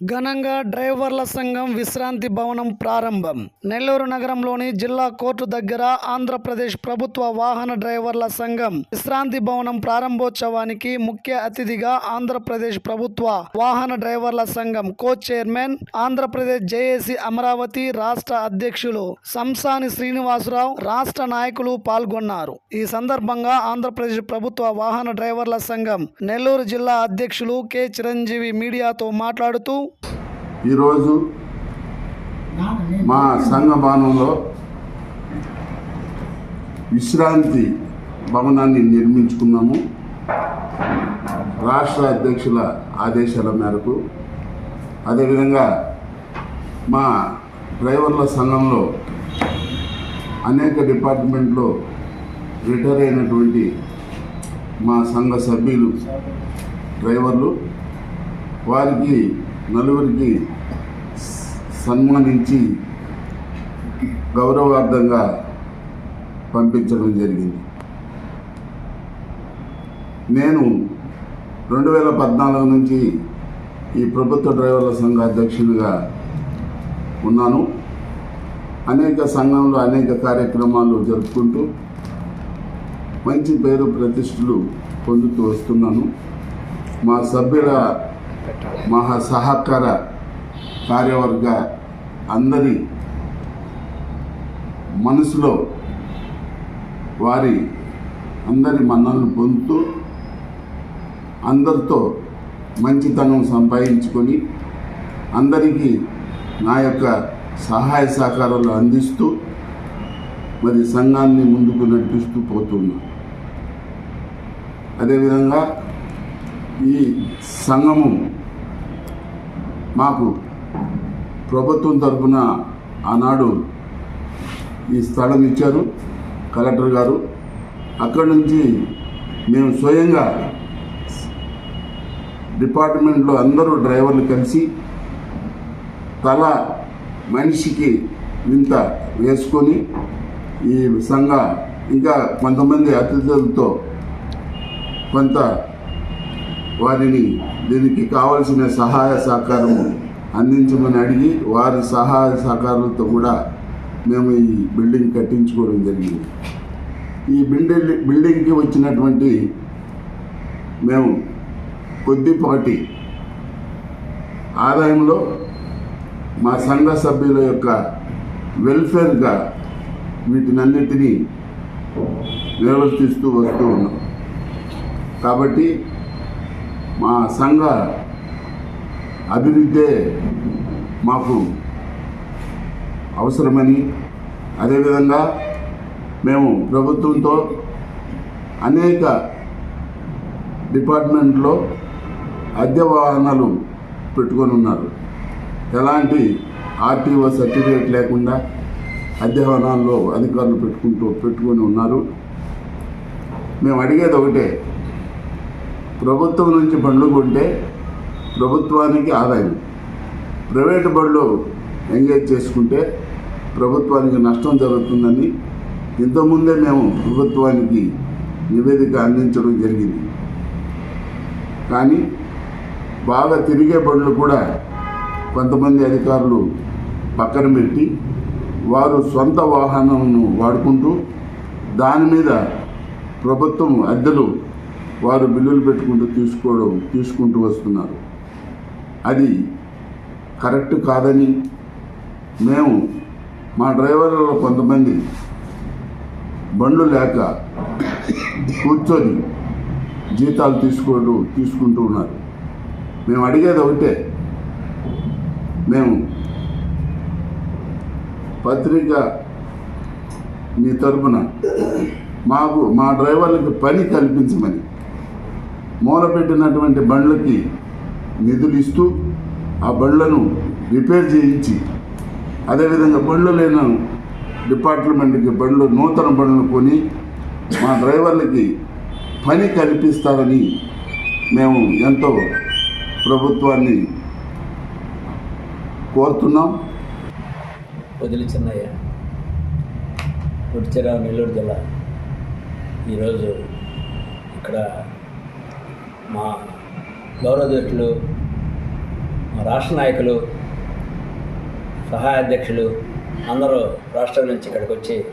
ఘనంగా డ్రైవర్ల సంఘం విశ్రాంతి భవనం ప్రారంభం. నెల్లూరు నగరంలోని జిల్లా కోర్టు దగ్గర ఆంధ్రప్రదేశ్ ప్రభుత్వ వాహన డ్రైవర్ల సంఘం విశ్రాంతి భవనం ప్రారంభోత్సవానికి ముఖ్య అతిథిగా ఆంధ్రప్రదేశ్ ప్రభుత్వ వాహన డ్రైవర్ల సంఘం co chairman Andhra Pradesh JAC Amaravati రాష్ట్ర అధ్యక్షులు సంసాని శ్రీనివాసరావు రాష్ట్ర నాయకులు పాల్గొన్నారు. ఈ సందర్భంగా ఆంధ్రప్రదేశ్ ప్రభుత్వ వాహన డ్రైవర్ల సంఘం నెల్లూరు జిల్లా అధ్యక్షులు కె చిరంజీవి మీడియాతో మాట్లాడుతూ ఈరోజు మా సంఘ భవనంలో విశ్రాంతి భవనాన్ని నిర్మించుకున్నాము. రాష్ట్ర అధ్యక్షుల ఆదేశాల మేరకు. అదేవిధంగా మా డ్రైవర్ల సంఘంలో అనేక డిపార్ట్మెంట్లో రిటైర్ అయినటువంటి మా సంఘ సభ్యులు డ్రైవర్లు. వారికి నలుగురికి సన్మానించి గౌరవార్థంగా పంపించడం జరిగింది. నేను రెండు వేల పద్నాలుగు నుంచి ఈ ప్రభుత్వ డ్రైవర్ల సంఘ అధ్యక్షునిగా ఉన్నాను. అనేక సంఘంలో అనేక కార్యక్రమాలు జరుపుకుంటూ మంచి పేరు ప్రతిష్టలు పొందుతూ వస్తున్నాను. మా సభ్యుల మహా సహకార కార్యవర్గ అందరి మనసులో వారి అందరి మన్నలను పొందుతూ అందరితో మంచితనం సంపాదించుకొని అందరికీ నా యొక్క సహాయ సహకారాలు అందిస్తూ మరి సంఘాన్ని ముందుకు నడిపిస్తూ పోతున్నా. అదేవిధంగా ఈ సంఘము మాకు ప్రభుత్వం తరఫున ఆనాడు ఈ స్థలం ఇచ్చారు కలెక్టర్ గారు. అక్కడి నుంచి మేము స్వయంగా డిపార్ట్మెంట్లో అందరూ డ్రైవర్లు కలిసి తల మనిషికి ఇంత వేసుకొని ఈ సంఘ ఇంకా కొంతమంది అతిథులతో కొంత వారిని దీనికి కావలసిన సహాయ సహకారం అందించమని అడిగి వారి సహాయ సహకారాలతో కూడా మేము ఈ బిల్డింగ్ కట్టించుకోవడం జరిగింది. ఈ బిల్డింగ్ బిల్డింగ్కి వచ్చినటువంటి మేము కొద్దిపాటి ఆదాయంలో మా సంఘ సభ్యుల యొక్క వెల్ఫేర్గా వీటినన్నిటినీ నిర్వర్తిస్తూ వస్తూ ఉన్నాం. కాబట్టి మా సంఘ అభివృద్ధే మాకు అవసరమని అదేవిధంగా మేము ప్రభుత్వంతో అనేక డిపార్ట్మెంట్లో అద్దె వాహనాలు పెట్టుకొని ఉన్నారు. ఎలాంటి ఆర్టీఓ సర్టిఫికేట్ లేకుండా అద్దె వాహనాల్లో అధికారులు పెట్టుకుంటూ పెట్టుకొని ఉన్నారు. మేము అడిగేది ఒకటే ప్రభుత్వం నుంచి బండ్లు కొంటే ప్రభుత్వానికి ఆదాయం. ప్రైవేటు బళ్ళు ఎంగేజ్ చేసుకుంటే ప్రభుత్వానికి నష్టం జరుగుతుందని ఇంతకుముందే మేము ప్రభుత్వానికి నివేదిక అందించడం జరిగింది. కానీ బాగా తిరిగే బండ్లు కూడా కొంతమంది అధికారులు పక్కన పెట్టి వారు సొంత వాహనంను వాడుకుంటూ దాని మీద ప్రభుత్వం అద్దెలు వారు బిల్లులు పెట్టుకుంటూ తీసుకోవడం తీసుకుంటూ వస్తున్నారు. అది కరెక్ట్ కాదని మేము మా డ్రైవర్లలో కొంతమంది బండ్లు లేక కూర్చొని జీతాలు తీసుకోవడం తీసుకుంటూ ఉన్నారు. మేము అడిగేది ఒకటే మేము పత్రిక మీ తరపున మాకు మా డ్రైవర్లకు పని కల్పించమని. మూలపెట్టినటువంటి బండ్లకి నిధులు ఇస్తూ ఆ బండ్లను రిపేర్ చేయించి అదేవిధంగా బండ్లు లేని డిపార్ట్మెంట్కి బండ్లు నూతన బండ్లు కొని మా డ్రైవర్లకి పని కల్పిస్తారని మేము ఎంతో ప్రభుత్వాన్ని కోరుతున్నాం. వదిలి చిన్నయ్య పుట్టిచెర నెల్లూరు జిల్లా ఈరోజు ఇక్కడ మా గౌరవదత్తులు మా రాష్ట్ర నాయకులు సహాయ అధ్యక్షులు అందరూ రాష్ట్రం నుంచి ఇక్కడికి వచ్చి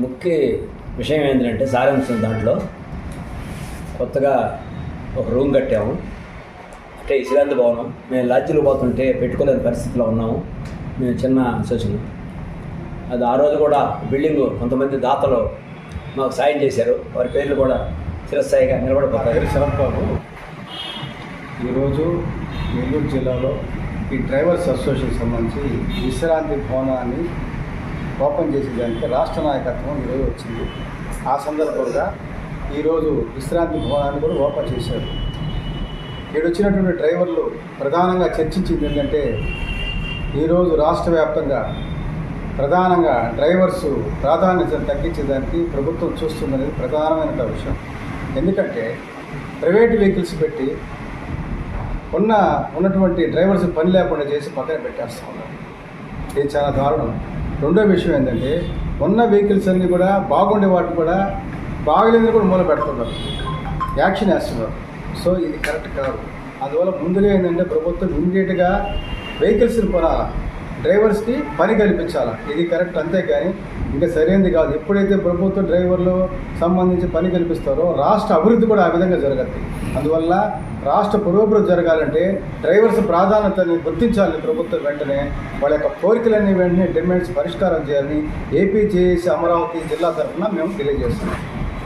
ముఖ్య విషయం ఏంటంటే సారాంశం దాంట్లో. కొత్తగా ఒక రూమ్ కట్టాము. అంటే ఇసిరాంతి భవనం. మేము లాడ్జీలు పోతుంటే పెట్టుకోలేని పరిస్థితిలో ఉన్నాము. మేము చిన్న సూచన. అది ఆ రోజు కూడా బిల్డింగు కొంతమంది దాతలు మాకు సాయం చేశారు. వారి పేర్లు కూడా చిరస్థాయిగా నా శరత్ బాబు ఈరోజు నెల్లూరు జిల్లాలో ఈ డ్రైవర్స్ అసోసియేషన్ సంబంధించి విశ్రాంతి భవనాన్ని ఓపెన్ చేసేదానికి రాష్ట్ర నాయకత్వం ఈరోజు వచ్చింది. ఆ సందర్భంగా ఈరోజు విశ్రాంతి భవనాన్ని కూడా ఓపెన్ చేశారు. ఇక్కడ వచ్చినటువంటి డ్రైవర్లు ప్రధానంగా చర్చించింది ఏంటంటే ఈరోజు రాష్ట్ర వ్యాప్తంగా ప్రధానంగా డ్రైవర్స్ ప్రాధాన్యతను తగ్గించేదానికి ప్రభుత్వం చూస్తుందనేది ప్రధానమైన విషయం. ఎందుకంటే ప్రైవేట్ వెహికల్స్ పెట్టి ఉన్న ఉన్నటువంటి డ్రైవర్స్ పని లేకుండా చేసి పక్కన పెట్టేస్తూ ఉన్నారు. ఇది చాలా దారుణం. రెండో విషయం ఏంటంటే ఉన్న వెహికల్స్ అన్నీ కూడా బాగుండే వాటిని కూడా బాగలేదని కూడా మూల పెడుతున్నారు. యాక్షన్ వేస్తున్నారు. సో ఇది కరెక్ట్ కాదు. అందువల్ల ముందుగా ఏంటంటే ప్రభుత్వం ఇమీడియట్గా వెహికల్స్ని కొనాలా? డ్రైవర్స్కి పని కల్పించాలా? ఇది కరెక్ట్ అంతేకాని ఇంకా సరైనది కాదు. ఎప్పుడైతే ప్రభుత్వ డ్రైవర్లు సంబంధించి పని కల్పిస్తారో రాష్ట్ర అభివృద్ధి కూడా ఆ విధంగా జరగద్ది. అందువల్ల రాష్ట్ర పురోభివృద్ధి జరగాలంటే డ్రైవర్స్ ప్రాధాన్యతని గుర్తించాలని ప్రభుత్వం వెంటనే వాళ్ళ యొక్క కోరికలన్నీ వెంటనే డిమాండ్స్ పరిష్కారం చేయాలని ఏపీ జేఏసీ అమరావతి జిల్లా తరఫున మేము తెలియజేస్తున్నాం.